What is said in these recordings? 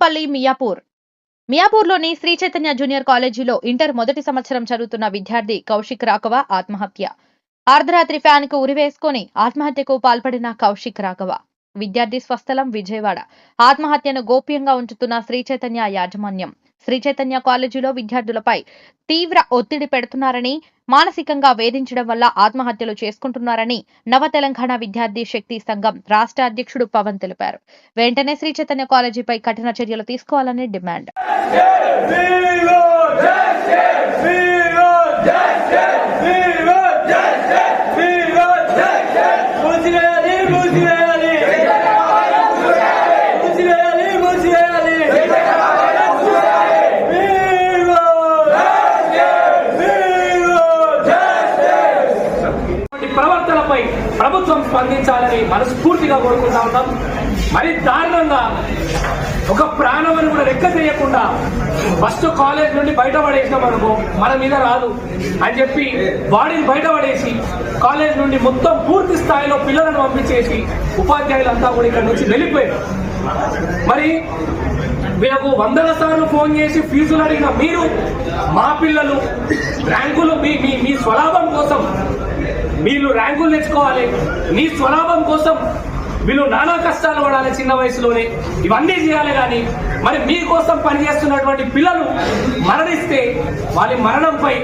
నాంపల్లి మియాపూర్. మియాపూర్లోని శ్రీ చైతన్య జూనియర్ కాలేజీలో ఇంటర్ మొదటి సంవత్సరం చదువుతున్న విద్యార్థి కౌశిక్ రాఘవ ఆత్మహత్య. అర్ధరాత్రి ఫ్యాన్కు ఉరివేసుకొని ఆత్మహత్యకు పాల్పడిన కౌశిక్ రాఘవ. విద్యార్థి స్వస్థలం విజయవాడ. ఆత్మహత్యను గోప్యంగా ఉంచుతున్న శ్రీ చైతన్య యాజమాన్యం. శ్రీ చైతన్య కాలేజీలో విద్యార్థులపై తీవ్ర ఒత్తిడి పెడుతున్నారని మానసికంగా వేధించడం వల్ల ఆత్మహత్యలు చేసుకుంటున్నారని నవ తెలంగాణ విద్యార్థి శక్తి సంఘం రాష్ట్ర అధ్యక్షుడు పవన్ తెలిపారు. వెంటనే శ్రీ చైతన్య కాలేజీపై కఠిన చర్యలు తీసుకోవాలని డిమాండ్. ప్రవర్తనపై ప్రభుత్వం స్పందించాలని మనస్ఫూర్తిగా కోరుకుంటా ఉన్నాం. మరి దారుణంగా ఒక ప్రాణమని కూడా లెక్క చేయకుండా ఫస్ట్ కాలేజ్ నుండి బయటపడేసినాం అనుకో మన మీద రాదు. అని చెప్పి వాడిని బయటపడేసి కాలేజ్ నుండి మొత్తం పూర్తి స్థాయిలో పిల్లలను పంపించేసి ఉపాధ్యాయులంతా కూడా ఇక్కడ నుంచి వెళ్ళిపోయారు. మరి వీళ్ళకు వందల సార్లు ఫోన్ చేసి ఫీజులు అడిగిన మీరు మా పిల్లలు ర్యాంకులు మీ మీ మీ స్వలాభం కోసం వీళ్ళు ర్యాంకులు తెచ్చుకోవాలి. నీ స్వలాభం కోసం వీళ్ళు నానా కష్టాలు పడాలి చిన్న వయసులోనే. ఇవన్నీ చేయాలి కానీ మరి మీకోసం పనిచేస్తున్నటువంటి పిల్లలు మరణిస్తే వాళ్ళ మరణంపై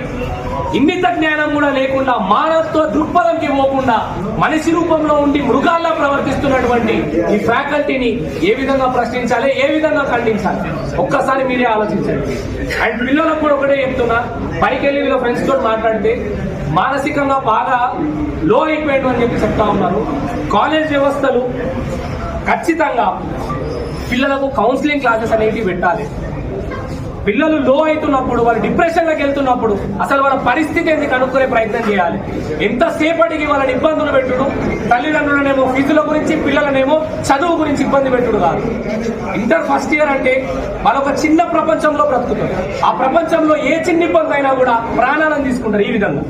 ఇన్నిత జ్ఞానం కూడా లేకుండా మానవత్వ దృక్పథంకి పోకుండా మనిషి రూపంలో ఉండి మృగాల్లా ప్రవర్తిస్తున్నటువంటి ఈ ఫ్యాకల్టీని ఏ విధంగా ప్రశ్నించాలి ఏ విధంగా ఖండించాలి? ఒక్కసారి మీరే ఆలోచించండి. అండ్ పిల్లలకు కూడా ఒకటే చెప్తున్నా. పైకి వెళ్ళి వీళ్ళ ఫ్రెండ్స్ తోటి మాట్లాడితే మానసికంగా బాగా లో అయిపోయాడు అని చెప్పి చెప్తా ఉన్నారు. కాలేజ్ వ్యవస్థలు ఖచ్చితంగా పిల్లలకు కౌన్సిలింగ్ క్లాసెస్ అనేవి పెట్టాలి. పిల్లలు లో అవుతున్నప్పుడు వాళ్ళు డిప్రెషన్లోకి వెళ్తున్నప్పుడు అసలు వాళ్ళ పరిస్థితి ఏంది కనుక్కునే ప్రయత్నం చేయాలి. ఎంతసేపటికి వాళ్ళని ఇబ్బందులు పెట్టుడు? తల్లిదండ్రులనేమో ఫీజుల గురించి పిల్లలనేమో చదువు గురించి ఇబ్బంది పెట్టుడు కాదు. ఇంటర్ ఫస్ట్ ఇయర్ అంటే వాళ్ళు ఒక చిన్న ప్రపంచంలో బ్రతుకుతారు ఆ ప్రపంచంలో ఏ చిన్న ఇబ్బంది అయినా కూడా ప్రాణాలను తీసుకుంటారు ఈ విధంగా.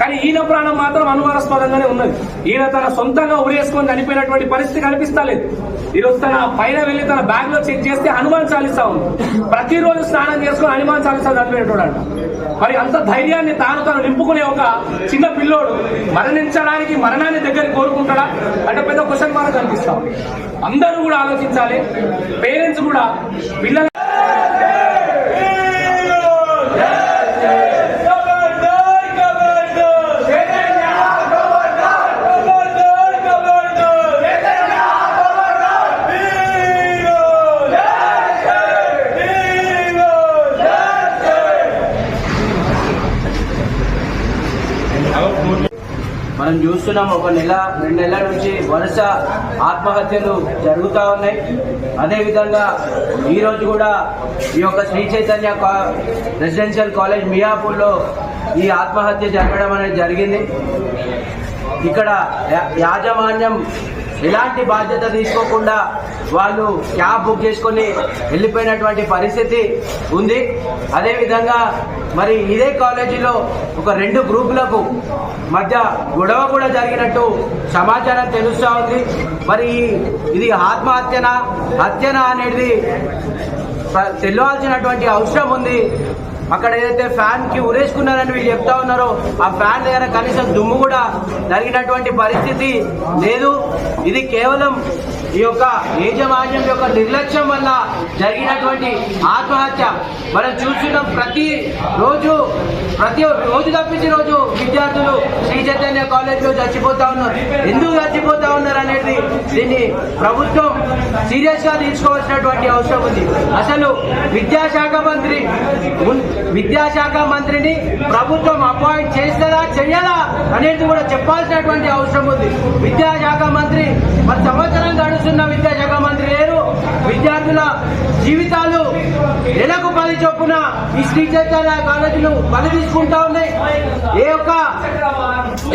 కానీ ఈయన ప్రాణం మాత్రం అనుమానాస్పదంగానే ఉన్నది. ఈయన తన సొంతంగా ఉరేసుకొని చనిపోయినటువంటి పరిస్థితి కనిపిస్తలేదు. ఈరోజు తన పైన వెళ్ళి తన బ్యాగ్లో చెక్ చేస్తే హనుమాన్ చాలీసా ఉంది. ప్రతిరోజు స్నానం చేసుకుని హనుమాన్ చాలీసా చదివేటోడు అంట మరి అంత ధైర్యాన్ని తాను తాను నింపుకునే ఒక చిన్న పిల్లోడు మరణించడానికి మరణాన్ని దగ్గర కోరుకుంటాడా? అంటే పెద్ద క్వశ్చన్ మార్క్ కనిపిస్తాం అందరూ కూడా ఆలోచించాలి. పేరెంట్స్ కూడా పిల్లలు చూస్తున్నాం. ఒక నెల రెండు నెలల నుంచి వరుస ఆత్మహత్యలు జరుగుతూ ఉన్నాయి. అదేవిధంగా ఈరోజు కూడా ఈ యొక్క శ్రీ చైతన్య కా- రెసిడెన్షియల్ కాలేజ్ మియాపూర్లో ఈ ఆత్మహత్య జరగడం అనేది జరిగింది. ఇక్కడ యా- యాజమాన్యం ఎలాంటి బాధ్యత తీసుకోకుండా వాళ్ళు క్యాబ్ బుక్ చేసుకొని వెళ్ళిపోయినటువంటి పరిస్థితి ఉంది. అదేవిధంగా మరి ఇదే కాలేజీలో ఒక రెండు గ్రూపులకు మధ్య గొడవ కూడా జరిగినట్టు సమాచారం తెలుస్తూ ఉంది. మరి ఇది ఆత్మహత్యనా? హత్యనా అనేది తెలియాల్సినటువంటి అవసరం ఉంది. అక్కడ ఏదైతే ఫ్యాన్కి ఉరేసుకున్నారని వీళ్ళు చెప్తా ఉన్నారో ఆ ఫ్యాన్ దగ్గర కనీసం దుమ్ము కూడా జరిగినటువంటి పరిస్థితి లేదు. ఇది కేవలం ఈ యొక్క యాజమాన్యం యొక్క నిర్లక్ష్యం వల్ల జరిగినటువంటి ఆత్మహత్య. మనం చూస్తున్నాం ప్రతి రోజు ప్రతి రోజు తప్పించి రోజు విద్యార్థులు శ్రీ చైతన్య కాలేజ్లో చచ్చిపోతా ఉన్నారు. ఎందుకు చచ్చిపోతా ఉన్నారు అనేది దీన్ని ప్రభుత్వం సీరియస్గా తీసుకోవాల్సినటువంటి అవసరం ఉంది. అసలు విద్యాశాఖ మంత్రి విద్యాశాఖ మంత్రిని ప్రభుత్వం అపాయింట్ చేస్తుందా చేయాలా అనేది కూడా చెప్పాల్సినటువంటి అవసరం ఉంది. విద్యాశాఖ మంత్రి మరి సంవత్సరం గడుస్తున్న విద్యాశాఖ మంత్రి లేరు. విద్యార్థుల జీవితాలు నెలకు పది చొప్పున ఈ శ్రీ చైతన్య కాలేజీలు బలి తీసుకుంటా ఉన్నాయి. ఏ ఒక్క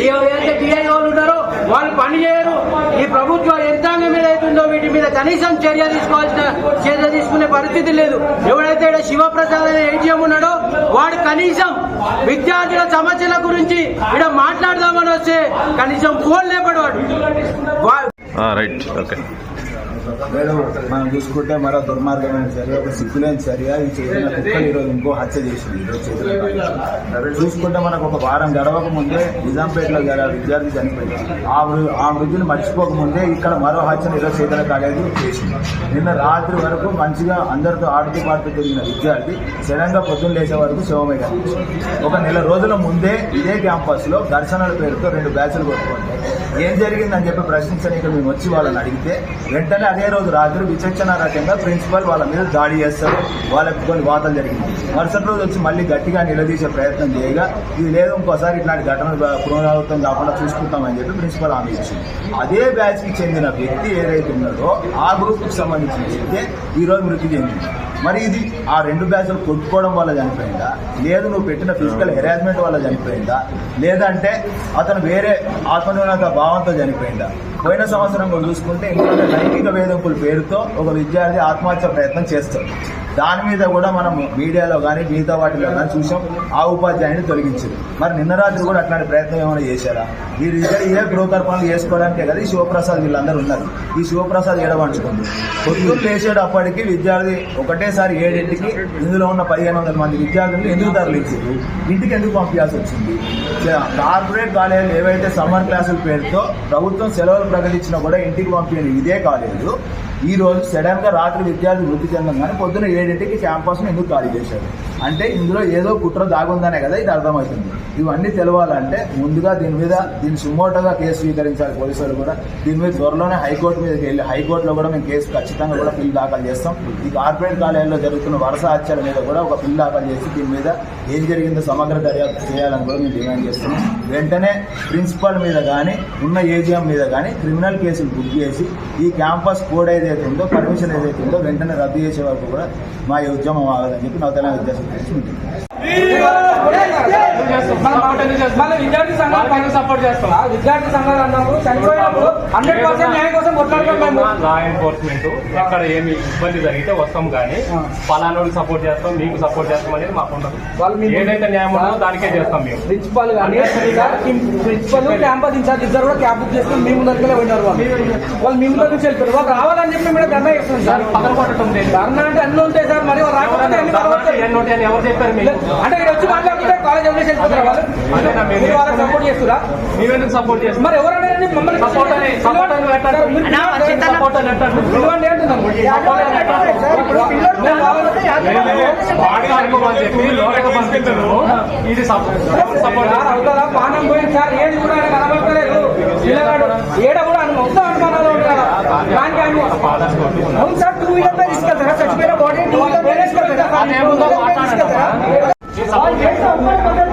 ఏదైతే ఉన్నారో వాళ్ళు పని చేయరు. ఈ ప్రభుత్వ యంత్రాంగం ఏదైతుందో వీటి మీద కనీసం చర్య తీసుకోవాల్సిన చర్య తీసుకునే పరిస్థితి లేదు. ఎవడైతే ఈడ శివప్రసాద్ అనే ఏటీఎం ఉన్నాడో వాడు కనీసం విద్యార్థుల సమస్యల గురించి ఇక్కడ మాట్లాడదామని వస్తే కనీసం ఫోన్ లేపడవాడు రైట్ ఓకే. లేదు మనం చూసుకుంటే మరో దుర్మార్గమైన చర్య ఒక సిగ్గులేని చర్య ఈ చేసిన కుక్కలు ఈరోజు ఇంకో హత్య చేసింది ఈరోజు చూసుకుంటే మనకు ఒక వారం గడవక ముందే నిజాంపేటలో గల విద్యార్థి చనిపోయింది. ఆ వృ- ఆ వృద్ధులు మర్చిపోక ముందే ఇక్కడ మరో హత్యను ఈరోజు చేతన కాలేజీ చేసింది. నిన్న రాత్రి వరకు మంచిగా అందరితో ఆడుతూ పాడుతూ తిరిగిన విద్యార్థి సడన్గా పొద్దున్న లేచే వరకు శివమే కనిపించింది ఒక నెల రోజుల ముందే ఇదే క్యాంపస్లో ఘర్షణల పేరుతో రెండు బ్యాచ్లు కొట్టుకుంటాయి ఏం జరిగిందని చెప్పి ప్రశ్నించడానికి మేము వచ్చి వాళ్ళని అడిగితే వెంటనే అదే రోజు రాత్రి విచక్షణ రకంగా ప్రిన్సిపల్ వాళ్ళ మీద దాడి చేస్తారు. వాళ్ళకి కొన్ని వార్తలు జరిగింది మరుసటి రోజు వచ్చి మళ్ళీ గట్టిగా నిలదీసే ప్రయత్నం చేయగా ఇది లేదు ఇంకోసారి ఇట్లాంటి ఘటనలు పునరావృతం కాకుండా చూసుకుంటామని చెప్పి ప్రిన్సిపల్ హామీ ఇచ్చింది. అదే బ్యాచ్కి చెందిన వ్యక్తి ఏదైతే ఉన్నారో ఆ గ్రూప్కి సంబంధించిన వ్యక్తి ఈ రోజు మృతి చెందింది. మరి ఇది ఆ రెండు బ్యాచ్లు కొట్టుకోవడం వల్ల చనిపోయిందా? లేదు నువ్వు పెట్టిన ఫిజికల్ హెరాస్మెంట్ వల్ల చనిపోయిందా? లేదంటే అతను వేరే ఆత్మన్యూనత భావంతో చనిపోయిందా? పోయిన సంవత్సరం చూసుకుంటే ఇంకొక లైంగిక వేధింపుల పేరుతో ఒక విద్యార్థి ఆత్మహత్య ప్రయత్నం చేస్తాడు దాని మీద కూడా మనం మీడియాలో కానీ మిగతా వాటిలో కానీ చూసాం. ఆ ఉపాధ్యాయుని తొలగించారు మరి నిన్న రాత్రి కూడా అట్లాంటి ప్రయత్నం ఏమైనా చేశారా? వీరి దగ్గర ఏ గృహకర్పణలు చేసుకోవడానికే కదా ఈ శివప్రసాద్ వీళ్ళందరూ ఉన్నారు. ఈ శివప్రసాద్ ఏడవంచుకుంది పొద్దున్న లేచేటప్పటికి విద్యార్థి ఒకటేసారి ఏడింటికి ఇందులో ఉన్న పదిహేను వందల మంది విద్యార్థులు ఎందుకు తరలించారు? ఇంటికి ఎందుకు పంపించాల్సి వచ్చింది? కార్పొరేట్ కాలేజీలు ఏవైతే సమ్మర్ క్లాసుల పేరుతో ప్రభుత్వం సెలవులు ప్రకటించినా కూడా ఇంటికి పంపించిన ఇదే కాలేజీలు ఈ రోజు సడన్గా రాత్రి విద్యార్థి మృతి చెందంగానే పొద్దున ఏడింటికి క్యాంపస్ ఎందుకు ఖాళీ చేశారు? అంటే ఇందులో ఏదో కుట్ర దాగుందనే కదా ఇది అర్థమవుతుంది. ఇవన్నీ తెలవాలంటే ముందుగా దీని మీద దీన్ని సుమోటోగా కేసు స్వీకరించాలి పోలీసులు కూడా. దీని మీద త్వరలోనే హైకోర్టు మీదకి వెళ్ళి హైకోర్టులో కూడా మేము కేసు ఖచ్చితంగా కూడా బిల్ దాఖలు చేస్తాం. ఈ కార్పొరేట్ కాలేజీలో జరుగుతున్న వరుస హత్యల మీద కూడా ఒక బిల్ దాఖలు చేసి దీని మీద ఏం జరిగిందో సమగ్ర దర్యాప్తు చేయాలని కూడా మేము డిమాండ్ చేస్తున్నాం. వెంటనే ప్రిన్సిపల్ మీద కానీ ఉన్న ఏజిఎం మీద కానీ క్రిమినల్ కేసులు బుక్ చేసి ఈ క్యాంపస్ కోడ్ ఏదైతే ఉందో పర్మిషన్ ఏదైతే ఉందో వెంటనే రద్దు చేసే వరకు కూడా మా ఈ ఉద్యమం ఆగదని చెప్పి నవతెలంగాణ విద్యాసంస్థ నుంచి విద్యార్థి సంఘాలు పైన సపోర్ట్ చేస్తాం ఆ విద్యార్థి సంఘాలు అన్నప్పుడు చనిపోయినప్పుడు హండ్రెడ్ పర్సెంట్ న్యాయం కోసం కొట్లాడతాం లా ఎన్ఫోర్స్మెంట్ ఎక్కడ ఏమి ఇబ్బంది జరిగితే వస్తాం కానీ ఫలానోడికి సపోర్ట్ చేస్తాం మీకు సపోర్ట్ చేస్తాం అనేది మాకు ఉండదు వాళ్ళు ఏదైతే న్యాయం ఉందో దానికే చేస్తాం మేము ప్రిన్సిపల్ కానీ ప్రిన్సిపల్ క్యాంపస్ ఇన్ఛార్జ్ ఇద్దరు కూడా క్యాబ్ బుక్ చేసుకుని మీ ముందరికి పోయినారు వాళ్ళు వాళ్ళు మీ ముందర నుంచి వాళ్ళు రావాలని చెప్పి మేము ధర్నా చేస్తున్నాం సార్ పగల కొట్టడం లేదు ధర్నా అంటే అన్ని ఉంటాయి సార్ మరి రాకపోతే ఎన్ని ఎవరు చెప్పారు మీరు అంటే ఇక్కడ వచ్చి మాట్లాడుతుంటే కాలేజ్ ఎవరు వెళ్ళిపోతారు వాళ్ళు? వాళ్ళకి సపోర్ట్ చేస్తురా? మీరెందుకు సపోర్ట్ చేస్తాం మరి ఎవరైనా మమ్మల్ని సపోర్ట్ అని సపోర్ట్ అని పెట్టండి. సపోర్ట్ అని పెట్టండి. పిలవండి అంటున్నాము అని ఇది సపోర్ట్ సపోర్ట్ అవుతారా పానం పోయింది సార్. ఏది కూడా ఆయన కనబడతలేదు. పిల్లగాడు ఏడ కూడా మొత్తం అనుమానాలు ఉంటారా దానికి ఆయన అవును సార్ టూ వీలర్ పై తీసుకెళ్తారా? చచ్చిపోయిన బాడీ టూ వీలర్ పై తీసుకెళ్తారా? 好